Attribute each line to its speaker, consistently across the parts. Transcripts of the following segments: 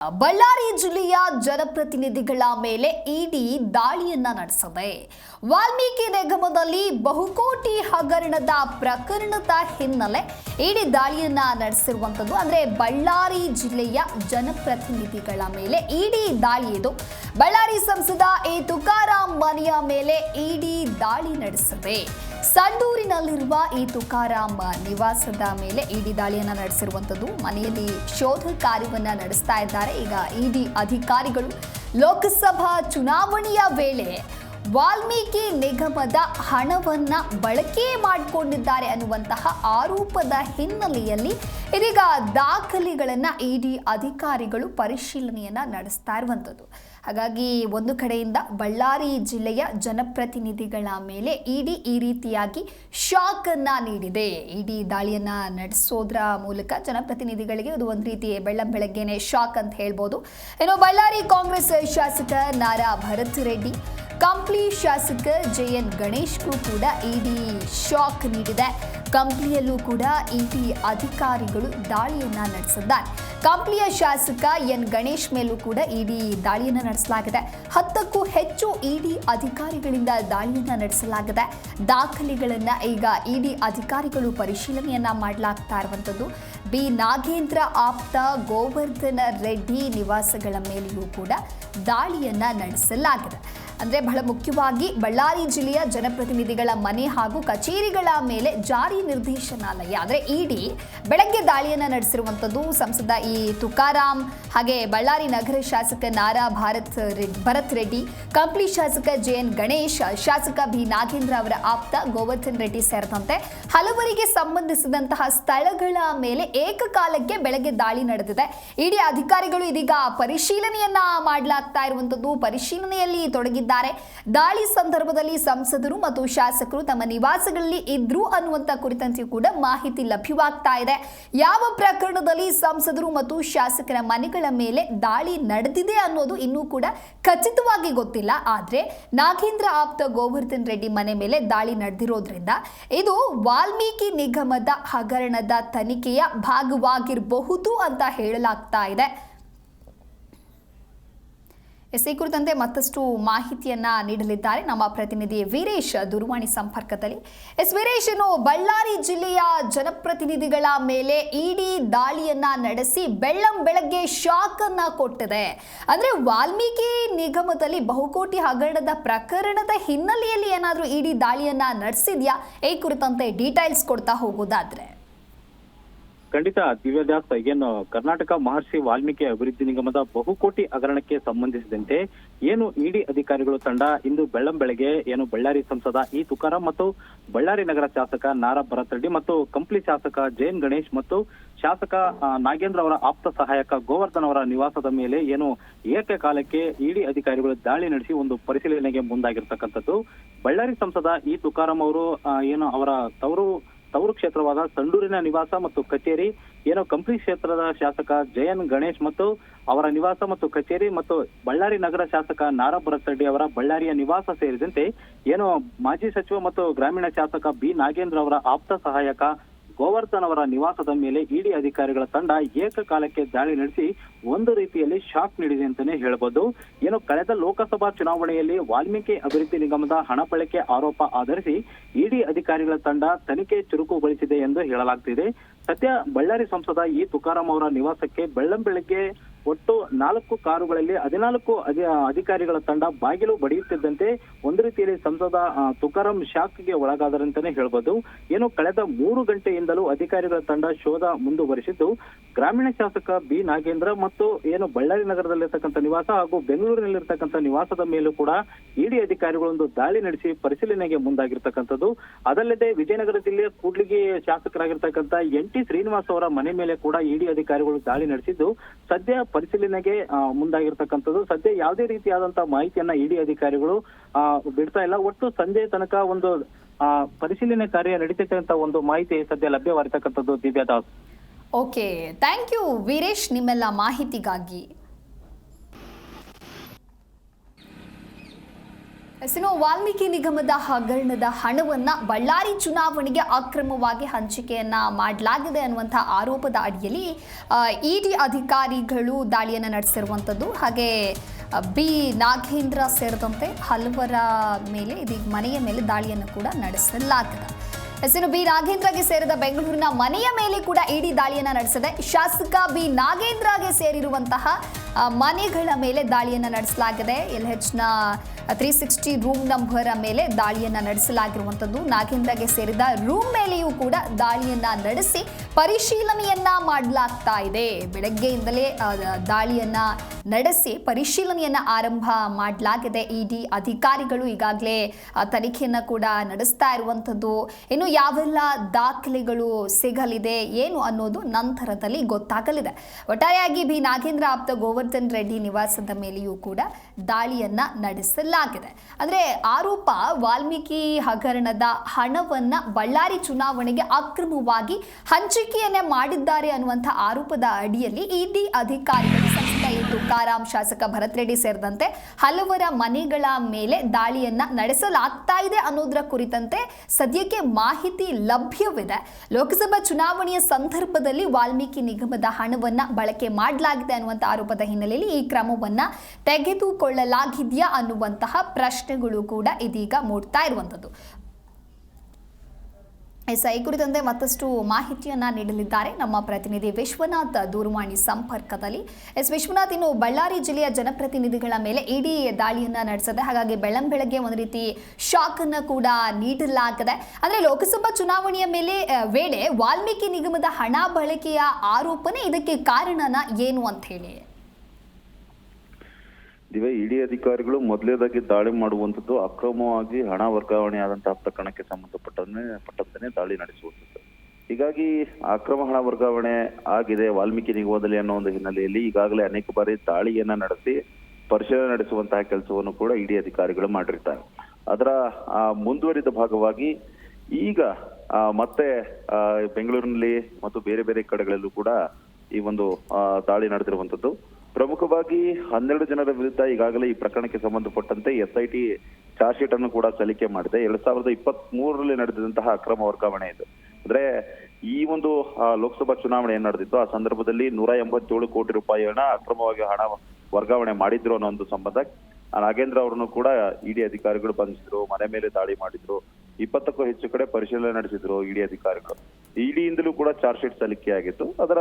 Speaker 1: ಬಳ್ಳಾರಿ ಜಿಲ್ಲೆಯ ಜನಪ್ರತಿನಿಧಿಗಳ ಮೇಲೆ ಇಡಿ ದಾಳಿಯನ್ನ ನಡೆಸಿದೆ. ವಾಲ್ಮೀಕಿ ನಿಗಮದಲ್ಲಿ ಬಹುಕೋಟಿ ಹಗರಣದ ಪ್ರಕರಣದ ಹಿನ್ನೆಲೆ ಇಡಿ ದಾಳಿಯನ್ನ ನಡೆಸಿರುವಂಥದ್ದು. ಅಂದ್ರೆ ಬಳ್ಳಾರಿ ಜಿಲ್ಲೆಯ ಜನಪ್ರತಿನಿಧಿಗಳ ಮೇಲೆ ಇಡಿ ದಾಳಿ ಬಳ್ಳಾರಿ ಸಂಸದ ಎ ತುಕಾರಾಂ ಮನೆಯ ಮೇಲೆ ಇಡಿ ದಾಳಿ ನಡೆಸಿದೆ. ಸಂಡೂರಿನಲ್ಲಿರುವ ಈ ತುಕಾರಾಮ್ ನಿವಾಸದ ಮೇಲೆ ಇಡಿ ದಾಳಿಯನ್ನು ನಡೆಸಿರುವಂಥದ್ದು ಮನೆಯಲ್ಲಿ ಶೋಧ ಕಾರ್ಯವನ್ನ ನಡೆಸ್ತಾ ಇದ್ದಾರೆ. ಈಗ ಇಡಿ ಅಧಿಕಾರಿಗಳು ಲೋಕಸಭಾ ಚುನಾವಣೆಯ ವೇಳೆ ವಾಲ್ಮೀಕಿ ನಿಗಮದ ಹಣವನ್ನ ಬಳಕೆ ಮಾಡಿಕೊಂಡಿದ್ದಾರೆ ಅನ್ನುವಂತಹ ಆರೋಪದ ಹಿನ್ನೆಲೆಯಲ್ಲಿ ಇದೀಗ ದಾಖಲೆಗಳನ್ನ ಇಡಿ ಅಧಿಕಾರಿಗಳು ಪರಿಶೀಲನೆಯನ್ನ ನಡೆಸ್ತಾ ಇರುವಂಥದ್ದು ಹಾಗಾಗಿ ಒಂದು ಕಡೆಯಿಂದ ಬಳ್ಳಾರಿ ಜಿಲ್ಲೆಯ ಜನಪ್ರತಿನಿಧಿಗಳ ಮೇಲೆ ಇಡಿ ಈ ರೀತಿಯಾಗಿ ಶಾಕ್ ಅನ್ನ ನೀಡಿದೆ. ಇಡಿ ದಾಳಿಯನ್ನ ನಡೆಸೋದ್ರ ಮೂಲಕ ಜನಪ್ರತಿನಿಧಿಗಳಿಗೆ ಇದು ಒಂದು ರೀತಿ ಬೆಳ್ಳಂ ಬೆಳಗ್ಗೆನೆ ಶಾಕ್ ಅಂತ ಹೇಳ್ಬೋದು. ಇನ್ನು ಬಳ್ಳಾರಿ ಕಾಂಗ್ರೆಸ್ ಶಾಸಕ ನಾರಾ ಭರತ್ ರೆಡ್ಡಿ ಕಂಪ್ಲಿ ಶಾಸಕ ಜೆ ಎನ್ ಗಣೇಶ್ಗೂ ಕೂಡ ಇಡಿ ಶಾಕ್ ನೀಡಿದೆ. ಕಂಪ್ಲಿಯಲ್ಲೂ ಕೂಡ ಇಡಿ ಅಧಿಕಾರಿಗಳು ದಾಳಿಯನ್ನ ನಡೆಸಿದ್ದಾರೆ. ಕಂಪ್ಲಿಯ ಶಾಸಕ ಎನ್ ಗಣೇಶ್ ಮೇಲೂ ಕೂಡ ಇಡಿ ದಾಳಿಯನ್ನು ನಡೆಸಲಾಗಿದೆ. ಹತ್ತಕ್ಕೂ ಹೆಚ್ಚು ಇಡಿ ಅಧಿಕಾರಿಗಳಿಂದ ದಾಳಿಯನ್ನು ನಡೆಸಲಾಗಿದೆ. ದಾಖಲೆಗಳನ್ನು ಈಗ ಇಡಿ ಅಧಿಕಾರಿಗಳು ಪರಿಶೀಲನೆಯನ್ನ ಮಾಡಲಾಗ್ತಾ ಇರುವಂಥದ್ದು. ಬಿ ನಾಗೇಂದ್ರ ಆಪ್ತ ಗೋವರ್ಧನ ರೆಡ್ಡಿ ನಿವಾಸಗಳ ಮೇಲೆಯೂ ಕೂಡ ದಾಳಿಯನ್ನು ನಡೆಸಲಾಗಿದೆ. ಅಂದ್ರೆ ಬಹಳ ಮುಖ್ಯವಾಗಿ ಬಳ್ಳಾರಿ ಜಿಲ್ಲೆಯ ಜನಪ್ರತಿನಿಧಿಗಳ ಮನೆ ಹಾಗೂ ಕಚೇರಿಗಳ ಮೇಲೆ ಜಾರಿ ನಿರ್ದೇಶನಾಲಯ. ಅಂದ್ರೆ ಇಡಿ ಬೆಳಗ್ಗೆ ದಾಳಿಯನ್ನ ನಡೆಸಿರುವಂಥದ್ದು ಸಂಸದ ಈ ತುಕಾರಾಮ್ ಹಾಗೆ ಬಳ್ಳಾರಿ ನಗರ ಶಾಸಕ ನಾರಾ ಭಾರತ್ ಭರತ್ ರೆಡ್ಡಿ, ಕಂಪ್ಲಿ ಶಾಸಕ ಜೆ ಎನ್ ಗಣೇಶ್, ಶಾಸಕ ಬಿ. ನಾಗೇಂದ್ರ ಅವರ ಆಪ್ತ ಗೋವರ್ಧನ್ ರೆಡ್ಡಿ ಸೇರಿದಂತೆ ಹಲವರಿಗೆ ಸಂಬಂಧಿಸಿದಂತಹ ಸ್ಥಳಗಳ ಮೇಲೆ ಏಕಕಾಲಕ್ಕೆ ಬೆಳಗ್ಗೆ ದಾಳಿ ನಡೆದಿದೆ. ಇಡಿ ಅಧಿಕಾರಿಗಳು ಇದೀಗ ಪರಿಶೀಲನೆಯನ್ನ ಮಾಡಲಾಗ್ತಾ ಇರುವಂತದ್ದು ಪರಿಶೀಲನೆಯಲ್ಲಿ ತೊಡಗಿದ್ದಾರೆ ದಾಳಿ ಸಂದರ್ಭದಲ್ಲಿ ಸಂಸದರು ಮತ್ತು ಶಾಸಕರು ತಮ್ಮ ನಿವಾಸಗಳಲ್ಲಿ ಇದ್ರು ಅನ್ನುವಂತ ಕುರಿತಂತೆ ಕೂಡ ಮಾಹಿತಿ ಲಭ್ಯವಾಗ್ತಾ ಇದೆ. ಯಾವ ಪ್ರಕರಣದಲ್ಲಿ ಸಂಸದರು ಮತ್ತು ಶಾಸಕರ ಮನೆಗಳ ಮೇಲೆ ದಾಳಿ ನಡೆದಿದೆ ಅನ್ನೋದು ಇನ್ನೂ ಕೂಡ ಖಚಿತವಾಗಿ ಗೊತ್ತಿಲ್ಲ. ಆದರೆ ನಾಗೇಂದ್ರ ಆಪ್ತ ಗೋವರ್ಧನ್ ರೆಡ್ಡಿ ಮನೆ ಮೇಲೆ ದಾಳಿ ನಡೆದಿರೋದ್ರಿಂದ ಇದು ವಾಲ್ಮೀಕಿ ನಿಗಮದ ಹಗರಣದ ತನಿಖೆಯ ಭಾಗವಾಗಿರಬಹುದು ಅಂತ ಹೇಳಲಾಗ್ತಾ ಇದೆ. ಎಸ್ ಈ ಕುರಿತಂತೆ ಮತ್ತಷ್ಟು ಮಾಹಿತಿಯನ್ನ ನೀಡಲಿದ್ದಾರೆ ನಮ್ಮ ಪ್ರತಿನಿಧಿ ವೀರೇಶ್ ದೂರವಾಣಿ ಸಂಪರ್ಕದಲ್ಲಿ. ಎಸ್ ವೀರೇಶ್, ಇನ್ನು ಬಳ್ಳಾರಿ ಜಿಲ್ಲೆಯ ಜನಪ್ರತಿನಿಧಿಗಳ ಮೇಲೆ ಇಡಿ ದಾಳಿಯನ್ನ ನಡೆಸಿ ಬೆಳ್ಳಂ ಬೆಳಗ್ಗೆ ಶಾಕ್ ಅನ್ನ ಕೊಟ್ಟಿದೆ. ಅಂದ್ರೆ ವಾಲ್ಮೀಕಿ ನಿಗಮದಲ್ಲಿ ಬಹುಕೋಟಿ ಹಗರಣದ ಪ್ರಕರಣದ ಹಿನ್ನೆಲೆಯಲ್ಲಿ ಏನಾದರೂ ಇಡಿ ದಾಳಿಯನ್ನ ನಡೆಸಿದ್ಯಾ? ಈ ಕುರಿತಂತೆ ಡೀಟೈಲ್ಸ್ ಕೊಡ್ತಾ ಹೋಗೋದಾದ್ರೆ.
Speaker 2: ಖಂಡಿತ ದಿವ್ಯದಾಸ್ ಏನು ಕರ್ನಾಟಕ ಮಹರ್ಷಿ ವಾಲ್ಮೀಕಿ ಅಭಿವೃದ್ಧಿ ನಿಗಮದ ಬಹುಕೋಟಿ ಹಗರಣಕ್ಕೆ ಸಂಬಂಧಿಸಿದಂತೆ ಏನು ಇಡಿ ಅಧಿಕಾರಿಗಳು ತಂಡ ಇಂದು ಬೆಳ್ಳಂ ಬೆಳಗ್ಗೆ ಏನು ಬಳ್ಳಾರಿ ಸಂಸದ ಇ ತುಕಾರಾಂ ಮತ್ತು ಬಳ್ಳಾರಿ ನಗರ ಶಾಸಕ ನಾರಾ ಭರತ್ ರೆಡ್ಡಿ ಮತ್ತು ಕಂಪ್ಲಿ ಶಾಸಕ ಜೈನ್ ಗಣೇಶ್ ಮತ್ತು ಶಾಸಕ ನಾಗೇಂದ್ರ ಅವರ ಆಪ್ತ ಸಹಾಯಕ ಗೋವರ್ಧನ್ ಅವರ ನಿವಾಸದ ಮೇಲೆ ಏನು ಏಕಕಾಲಕ್ಕೆ ಇಡಿ ಅಧಿಕಾರಿಗಳು ದಾಳಿ ನಡೆಸಿ ಒಂದು ಪರಿಶೀಲನೆಗೆ ಮುಂದಾಗಿರ್ತಕ್ಕಂಥದ್ದು. ಬಳ್ಳಾರಿ ಸಂಸದ ಇ ತುಕಾರಾಂ ಅವರು ಏನು ಅವರ ತವರು ತವರು ಕ್ಷೇತ್ರವಾದ ಸಂಡೂರಿನ ನಿವಾಸ ಮತ್ತು ಕಚೇರಿ, ಏನೋ ಕಂಪ್ಲಿ ಕ್ಷೇತ್ರದ ಶಾಸಕ ಜಯನ್ ಗಣೇಶ್ ಮತ್ತು ಅವರ ನಿವಾಸ ಮತ್ತು ಕಚೇರಿ ಮತ್ತು ಬಳ್ಳಾರಿ ನಗರ ಶಾಸಕ ನಾರಾ ಅವರ ಬಳ್ಳಾರಿಯ ನಿವಾಸ ಸೇರಿದಂತೆ ಏನೋ ಮಾಜಿ ಸಚಿವ ಮತ್ತು ಗ್ರಾಮೀಣ ಶಾಸಕ ಬಿ ನಾಗೇಂದ್ರ ಅವರ ಆಪ್ತ ಸಹಾಯಕ ಗೋವರ್ಧನ್ ಅವರ ನಿವಾಸದ ಮೇಲೆ ಇಡಿ ಅಧಿಕಾರಿಗಳ ತಂಡ ಏಕಕಾಲಕ್ಕೆ ದಾಳಿ ನಡೆಸಿ ಒಂದು ರೀತಿಯಲ್ಲಿ ಶಾಕ್ ನೀಡಿದೆ ಅಂತಾನೆ ಹೇಳಬಹುದು ಏನು ಕಳೆದ ಲೋಕಸಭಾ ಚುನಾವಣೆಯಲ್ಲಿ ವಾಲ್ಮೀಕಿ ಅಭಿವೃದ್ಧಿ ನಿಗಮದ ಹಣ ಬಳಕೆ ಆರೋಪ ಆಧರಿಸಿ ಇಡಿ ಅಧಿಕಾರಿಗಳ ತಂಡ ತನಿಖೆ ಚುರುಕುಗೊಳಿಸಿದೆ ಎಂದು ಹೇಳಲಾಗ್ತಿದೆ. ಸದ್ಯ ಬಳ್ಳಾರಿ ಸಂಸದ ಇ ತುಕಾರಾಂ ಅವರ ನಿವಾಸಕ್ಕೆ ಬೆಳ್ಳಂ ಬೆಳಗ್ಗೆ ಒಟ್ಟು ನಾಲ್ಕು ಕಾರುಗಳಲ್ಲಿ ಹದಿನಾಲ್ಕು ಅಧಿ- ಅಧಿಕಾರಿಗಳ ತಂಡ ಬಾಗಿಲು ಬಡಿಯುತ್ತಿದ್ದಂತೆ ಒಂದು ರೀತಿಯಲ್ಲಿ ಸಂಸದ ತುಕಾರಾಂ ಶಾಕ್ಗೆ ಒಳಗಾದರಂತಾನೆ ಹೇಳ್ಬೋದು. ಏನು ಕಳೆದ ಮೂರು ಗಂಟೆಯಿಂದಲೂ ಅಧಿಕಾರಿಗಳ ತಂಡ ಶೋಧ ಮುಂದುವರಿಸಿದ್ದು, ಗ್ರಾಮೀಣ ಶಾಸಕ ಬಿ. ನಾಗೇಂದ್ರ ಮತ್ತು ಏನು ಬಳ್ಳಾರಿ ನಗರದಲ್ಲಿರ್ತಕ್ಕಂಥ ನಿವಾಸ ಹಾಗೂ ಬೆಂಗಳೂರಿನಲ್ಲಿರ್ತಕ್ಕಂಥ ನಿವಾಸದ ಮೇಲೂ ಕೂಡ ಇಡಿ ಅಧಿಕಾರಿಗಳೊಂದು ದಾಳಿ ನಡೆಸಿ ಪರಿಶೀಲನೆಗೆ ಮುಂದಾಗಿರ್ತಕ್ಕಂಥದ್ದು. ಅದಲ್ಲದೆ ವಿಜಯನಗರ ಜಿಲ್ಲೆಯ ಕೂಡ್ಲಿಗಿ ಶಾಸಕರಾಗಿರ್ತಕ್ಕಂಥ ಎನ್ ಟಿ ಶ್ರೀನಿವಾಸ್ ಅವರ ಮನೆ ಮೇಲೆ ಕೂಡ ಇಡಿ ಅಧಿಕಾರಿಗಳು ದಾಳಿ ನಡೆಸಿದ್ದು. ಸದ್ಯ ಪರಿಶೀಲನೆಗೆ ಮುಂದಾಗಿರ್ತಕ್ಕಂಥದ್ದು. ಸದ್ಯ ಯಾವುದೇ ರೀತಿಯಾದಂತಹ ಮಾಹಿತಿಯನ್ನ ಇಡಿ ಅಧಿಕಾರಿಗಳು ಬಿಡ್ತಾ ಇಲ್ಲ. ಒಟ್ಟು ಸಂಜೆ ತನಕ ಒಂದು ಪರಿಶೀಲನೆ ಕಾರ್ಯ ನಡೀತೈತೆ ಅಂತ ಒಂದು ಮಾಹಿತಿ ಸದ್ಯ ಲಭ್ಯವಾಗಿರ್ತಕ್ಕಂಥದ್ದು Divyadas
Speaker 1: okay. Thank you Veeresh ನಿಮ್ಮೆಲ್ಲ ಮಾಹಿತಿಗಾಗಿ. ಎಸ್, ವಾಲ್ಮೀಕಿ ನಿಗಮದ ಹಗರಣದ ಹಣವನ್ನ ಬಳ್ಳಾರಿ ಚುನಾವಣೆಗೆ ಅಕ್ರಮವಾಗಿ ಹಂಚಿಕೆಯನ್ನ ಮಾಡಲಾಗಿದೆ ಅನ್ನುವಂಥ ಆರೋಪದ ಅಡಿಯಲ್ಲಿ ಇಡಿ ಅಧಿಕಾರಿಗಳು ದಾಳಿಯನ್ನು ನಡೆಸಿರುವಂಥದ್ದು. ಹಾಗೆ ಬಿ ನಾಗೇಂದ್ರ ಸೇರಿದಂತೆ ಹಲವರ ಮೇಲೆ ಇದೀಗ ಮನೆಯ ಮೇಲೆ ದಾಳಿಯನ್ನು ಕೂಡ ನಡೆಸಲಾಗಿದೆ ಎಸ್, ಬಿ ನಾಗೇಂದ್ರಗೆ ಸೇರಿದ ಬೆಂಗಳೂರಿನ ಮನೆಯ ಮೇಲೆ ಕೂಡ ಇಡಿ ದಾಳಿಯನ್ನ ನಡೆಸಿದೆ. ಶಾಸಕ ಬಿ ನಾಗೇಂದ್ರಗೆ ಸೇರಿರುವಂತಹ ಮನೆಗಳ ಮೇಲೆ ದಾಳಿಯನ್ನ ನಡೆಸಲಾಗಿದೆ. ಎಲ್ನ ತ್ರೀ ಸಿಕ್ಸ್ಟಿ ರೂಮ್ ನಂಬರ್ ಮೇಲೆ ದಾಳಿಯನ್ನ ನಡೆಸಲಾಗಿರುವಂಥದ್ದು. ನಾಗೇಂದ್ರಗೆ ಸೇರಿದ ರೂಮ್ ಮೇಲೆಯೂ ಕೂಡ ದಾಳಿಯನ್ನ ನಡೆಸಿ ಪರಿಶೀಲನೆಯನ್ನ ಮಾಡಲಾಗ್ತಾ ಇದೆ. ಬೆಳಗ್ಗೆಯಿಂದಲೇ ದಾಳಿಯನ್ನ ನಡೆಸಿ ಪರಿಶೀಲನೆಯನ್ನ ಆರಂಭ ಮಾಡಲಾಗಿದೆ. ಇಡಿ ಅಧಿಕಾರಿಗಳು ಈಗಾಗಲೇ ತನಿಖೆಯನ್ನ ಕೂಡ ನಡೆಸ್ತಾ ಇರುವಂಥದ್ದು. ಇನ್ನು ಯಾವೆಲ್ಲ ದಾಖಲೆಗಳು ಸಿಗಲಿದೆ, ಏನು ಅನ್ನೋದು ನಂತರದಲ್ಲಿ ಗೊತ್ತಾಗಲಿದೆ. ಒಟ್ಟಾರೆಯಾಗಿ ಬಿ ನಾಗೇಂದ್ರ ಆಪ್ತ ಗೋವರ್ಧನ್ ರೆಡ್ಡಿ ನಿವಾಸದ ಮೇಲೆಯೂ ಕೂಡ ದಾಳಿಯನ್ನ ನಡೆಸಲಾಗಿದೆ. ಅಂದ್ರೆ ಆರೋಪ ವಾಲ್ಮೀಕಿ ಹಗರಣದ ಹಣವನ್ನ ಬಳ್ಳಾರಿ ಚುನಾವಣೆಗೆ ಅಕ್ರಮವಾಗಿ ಹಂಚಿಕೆಯನ್ನೇ ಮಾಡಿದ್ದಾರೆ ಅನ್ನುವಂಥ ಆರೋಪದ ಅಡಿಯಲ್ಲಿ ಇಡಿ ಅಧಿಕಾರಿಗಳು ಸಂಸದ ಎ ತುಕಾರಾಂ ಶಾಸಕ ಭರತ್ ರೆಡ್ಡಿ ಸೇರಿದಂತೆ ಹಲವರ ಮನೆಗಳ ಮೇಲೆ ದಾಳಿಯನ್ನ ನಡೆಸಲಾಗ್ತಾ ಇದೆ ಅನ್ನೋದ್ರ ಕುರಿತಂತೆ ಸದ್ಯಕ್ಕೆ ಮಾಹಿತಿ ಲಭ್ಯವಿದೆ. ಲೋಕಸಭಾ ಚುನಾವಣೆಯ ಸಂದರ್ಭದಲ್ಲಿ ವಾಲ್ಮೀಕಿ ನಿಗಮದ ಹಣವನ್ನ ಬಳಕೆ ಮಾಡಲಾಗಿದೆ ಅನ್ನುವಂಥ ಆರೋಪದ ಹಿನ್ನೆಲೆಯಲ್ಲಿ ಈ ಕ್ರಮವನ್ನ ತೆಗೆದುಕೊಳ್ಳಲಾಗಿದೆಯಾ ಅನ್ನುವಂತಹ ಪ್ರಶ್ನೆಗಳು ಕೂಡ ಇದೀಗ ಮೂಡ್ತಾ ಇರುವಂಥದ್ದು. ಎಸ್ ಈ ಕುರಿತಂತೆ ಮತ್ತಷ್ಟು ಮಾಹಿತಿಯನ್ನು ನೀಡಲಿದ್ದಾರೆ. ನಮ್ಮ ಪ್ರತಿನಿಧಿ ವಿಶ್ವನಾಥ್ ದೂರವಾಣಿ ಸಂಪರ್ಕದಲ್ಲಿ. ಎಸ್ ವಿಶ್ವನಾಥ್, ಇನ್ನು ಬಳ್ಳಾರಿ ಜಿಲ್ಲೆಯ ಜನಪ್ರತಿನಿಧಿಗಳ ಮೇಲೆ ಇಡಿ ದಾಳಿಯನ್ನು ನಡೆಸಿದೆ, ಹಾಗಾಗಿ ಬೆಳ್ಳಂಬೆಳಗ್ಗೆ ಒಂದು ರೀತಿ ಶಾಕ್ ಅನ್ನ ಕೂಡ ನೀಡಲಾಗಿದೆ. ಅಂದರೆ ಲೋಕಸಭಾ ಚುನಾವಣೆಯ ಮೇಲೆ ವೇಳೆ ವಾಲ್ಮೀಕಿ ನಿಗಮದ ಹಣ ಬಳಕೆಯ ಆರೋಪನೆ ಇದಕ್ಕೆ ಕಾರಣನ ಏನು ಅಂತ ಹೇಳಿ.
Speaker 3: ದಿವ್ಯ ಇಡಿ ಅಧಿಕಾರಿಗಳು ಮೊದಲೇದಾಗಿ ದಾಳಿ ಮಾಡುವಂತದ್ದು ಅಕ್ರಮವಾಗಿ ಹಣ ವರ್ಗಾವಣೆ ಆದಂತಹ ಪ್ರಕರಣಕ್ಕೆ ಸಂಬಂಧಪಟ್ಟಂತೆ, ಪಟ್ಟಂತನೇ ದಾಳಿ ನಡೆಸುವಂಥದ್ದು. ಹೀಗಾಗಿ ಅಕ್ರಮ ಹಣ ವರ್ಗಾವಣೆ ಆಗಿದೆ, ವಾಲ್ಮೀಕಿ ನಿಗಮದಲ್ಲಿ ಅನ್ನೋ ಒಂದು ಹಿನ್ನೆಲೆಯಲ್ಲಿ ಈಗಾಗಲೇ ಅನೇಕ ಬಾರಿ ದಾಳಿಯನ್ನ ನಡೆಸಿ, ಪರಿಶೀಲನೆ ನಡೆಸುವಂತಹ ಕೆಲಸವನ್ನು ಕೂಡ ಇಡಿ ಅಧಿಕಾರಿಗಳು ಮಾಡಿರ್ತಾರೆ. ಅದರ ಮುಂದುವರಿದ ಭಾಗವಾಗಿ ಈಗ ಮತ್ತೆ ಬೆಂಗಳೂರಿನಲ್ಲಿ ಮತ್ತು ಬೇರೆ ಬೇರೆ ಕಡೆಗಳಲ್ಲೂ ಕೂಡ ಈ ಒಂದು ದಾಳಿ ನಡೆದಿರುವಂತದ್ದು ಪ್ರಮುಖವಾಗಿ ಹನ್ನೆರಡು ಜನರ ವಿರುದ್ಧ ಈಗಾಗಲೇ ಈ ಪ್ರಕರಣಕ್ಕೆ ಸಂಬಂಧಪಟ್ಟಂತೆ ಎಸ್ಐಟಿ ಚಾರ್ಜ್ ಶೀಟ್ ಅನ್ನು ಕೂಡ ಸಲ್ಲಿಕೆ ಮಾಡಿದೆ. ಎರಡ್ ಸಾವಿರದ ಇಪ್ಪತ್ತ್ ಮೂರರಲ್ಲಿ ನಡೆದಂತಹ ಅಕ್ರಮ ವರ್ಗಾವಣೆ ಇದು. ಅಂದ್ರೆ ಈ ಒಂದು ಲೋಕಸಭಾ ಚುನಾವಣೆ ಏನ್ ನಡೆದಿತ್ತು ಆ ಸಂದರ್ಭದಲ್ಲಿ ನೂರ ಎಂಬತ್ತೇಳು ಕೋಟಿ ರೂಪಾಯಿಯನ್ನ ಅಕ್ರಮವಾಗಿ ಹಣ ವರ್ಗಾವಣೆ ಮಾಡಿದ್ರು ಅನ್ನೋ ಒಂದು ಸಂಬಂಧ. ನಾಗೇಂದ್ರ ಅವರನ್ನು ಕೂಡ ಇಡಿ ಅಧಿಕಾರಿಗಳು ಬಂಧಿಸಿದ್ರು, ಮನೆ ಮೇಲೆ ದಾಳಿ ಮಾಡಿದ್ರು. ಇಪ್ಪತ್ತಕ್ಕೂ ಹೆಚ್ಚು ಕಡೆ ಪರಿಶೀಲನೆ ನಡೆಸಿದ್ರು ಇಡಿ ಅಧಿಕಾರಿಗಳು. ಇಡಿಯಿಂದಲೂ ಕೂಡ ಚಾರ್ಜ್ ಶೀಟ್ ಸಲ್ಲಿಕೆಯಾಗಿತ್ತು ಅದರ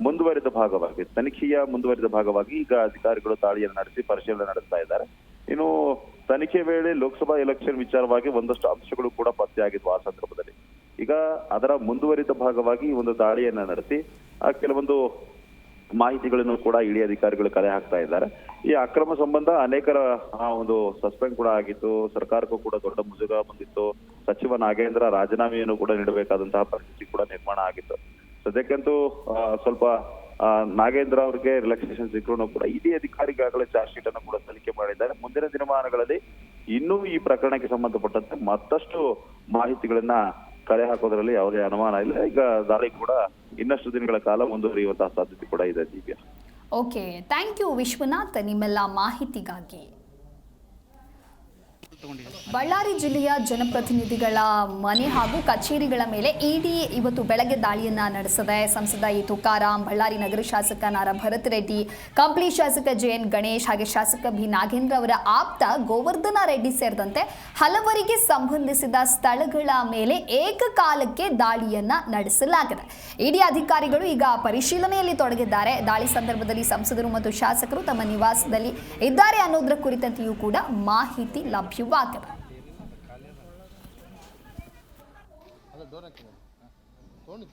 Speaker 3: ಮುಂದುವರಿದ ಭಾಗವಾಗಿ, ತನಿಖೆಯ ಮುಂದುವರಿದ ಭಾಗವಾಗಿ ಈಗ ಅಧಿಕಾರಿಗಳು ದಾಳಿಯನ್ನು ನಡೆಸಿ ಪರಿಶೀಲನೆ ನಡೆಸ್ತಾ ಇದ್ದಾರೆ. ಇನ್ನು ತನಿಖೆ ವೇಳೆ ಲೋಕಸಭಾ ಎಲೆಕ್ಷನ್ ವಿಚಾರವಾಗಿ ಒಂದಷ್ಟು ಅಂಶಗಳು ಕೂಡ ಪತ್ತೆಯಾಗಿದ್ವು ಆ ಸಂದರ್ಭದಲ್ಲಿ. ಈಗ ಅದರ ಮುಂದುವರಿದ ಭಾಗವಾಗಿ ಒಂದು ದಾಳಿಯನ್ನ ನಡೆಸಿ, ಆ ಕೆಲವೊಂದು ಮಾಹಿತಿಗಳನ್ನು ಕೂಡ ಇಡಿ ಅಧಿಕಾರಿಗಳು ಕಲೆ ಹಾಕ್ತಾ ಇದ್ದಾರೆ. ಈ ಅಕ್ರಮ ಸಂಬಂಧ ಅನೇಕರ ಒಂದು ಸಸ್ಪೆಂಡ್ ಕೂಡ ಆಗಿತ್ತು. ಸರ್ಕಾರಕ್ಕೂ ಕೂಡ ದೊಡ್ಡ ಮುಜುಗ ಬಂದಿತ್ತು. ಸಚಿವ ನಾಗೇಂದ್ರ ರಾಜೀನಾಮೆಯನ್ನು ಕೂಡ ನೀಡಬೇಕಾದಂತಹ ಪರಿಸ್ಥಿತಿ ಕೂಡ ನಿರ್ಮಾಣ ಆಗಿತ್ತು. ಸದ್ಯಕ್ಕಂತೂ ಸ್ವಲ್ಪ ನಾಗೇಂದ್ರ ಅವರಿಗೆ ರಿಲ್ಯಾಕ್ಸೇಷನ್ ಸಿಕ್ಕರೂ ಕೂಡ ಇಡಿ ಅಧಿಕಾರಿಗಾಗಲೇ ಚಾರ್ಜ್ ಶೀಟ್ ಅನ್ನು ಕೂಡ ಸಲ್ಲಿಕೆ ಮಾಡಿದ್ದಾರೆ. ಮುಂದಿನ ದಿನಮಾನಗಳಲ್ಲಿ ಇನ್ನೂ ಈ ಪ್ರಕರಣಕ್ಕೆ ಸಂಬಂಧಪಟ್ಟಂತೆ ಮತ್ತಷ್ಟು ಮಾಹಿತಿಗಳನ್ನ ಕಲೆ ಹಾಕೋದ್ರಲ್ಲಿ ಯಾವುದೇ ಅನುಮಾನ ಇಲ್ಲ. ಈಗ ದಾಳಿ ಕೂಡ ಇನ್ನಷ್ಟು ದಿನಗಳ ಕಾಲ ಮುಂದುವರಿಯುವಂತಹ ಸಾಧ್ಯತೆ ಕೂಡ ಇದೆ
Speaker 1: ಓಕೆ ಥ್ಯಾಂಕ್ ಯು ವಿಶ್ವನಾಥ್, ನಿಮ್ಮೆಲ್ಲ ಮಾಹಿತಿಗಾಗಿ. ಬಳ್ಳಾರಿ ಜಿಲ್ಲೆಯ ಜನಪ್ರತಿನಿಧಿಗಳ ಮನೆ ಹಾಗೂ ಕಚೇರಿಗಳ ಮೇಲೆ ಇಡಿ ಇವತ್ತು ಬೆಳಗ್ಗೆ ದಾಳಿಯನ್ನ ನಡೆಸಿದೆ. ಸಂಸದ ಈ ತುಕಾರಾಂ, ಬಳ್ಳಾರಿ ನಗರ ಶಾಸಕ ನಾರ ಭರತ್ ರೆಡ್ಡಿ, ಕಂಪ್ಲಿ ಶಾಸಕ ಜೆ ಗಣೇಶ್ ಹಾಗೆ ಶಾಸಕ ಬಿ ನಾಗೇಂದ್ರ ಅವರ ಆಪ್ತ ಗೋವರ್ಧನ ರೆಡ್ಡಿ ಸೇರಿದಂತೆ ಹಲವರಿಗೆ ಸಂಬಂಧಿಸಿದ ಸ್ಥಳಗಳ ಮೇಲೆ ಏಕಕಾಲಕ್ಕೆ ದಾಳಿಯನ್ನ ನಡೆಸಲಾಗಿದೆ. ಇಡಿ ಅಧಿಕಾರಿಗಳು ಈಗ ಪರಿಶೀಲನೆಯಲ್ಲಿ ತೊಡಗಿದ್ದಾರೆ. ದಾಳಿ ಸಂದರ್ಭದಲ್ಲಿ ಸಂಸದರು ಮತ್ತು ಶಾಸಕರು ತಮ್ಮ ನಿವಾಸದಲ್ಲಿ ಇದ್ದಾರೆ ಅನ್ನೋದರ ಕುರಿತಂತೆಯೂ ಕೂಡ ಮಾಹಿತಿ ಲಭ್ಯವಾಗಿದೆ. बात कर तोनी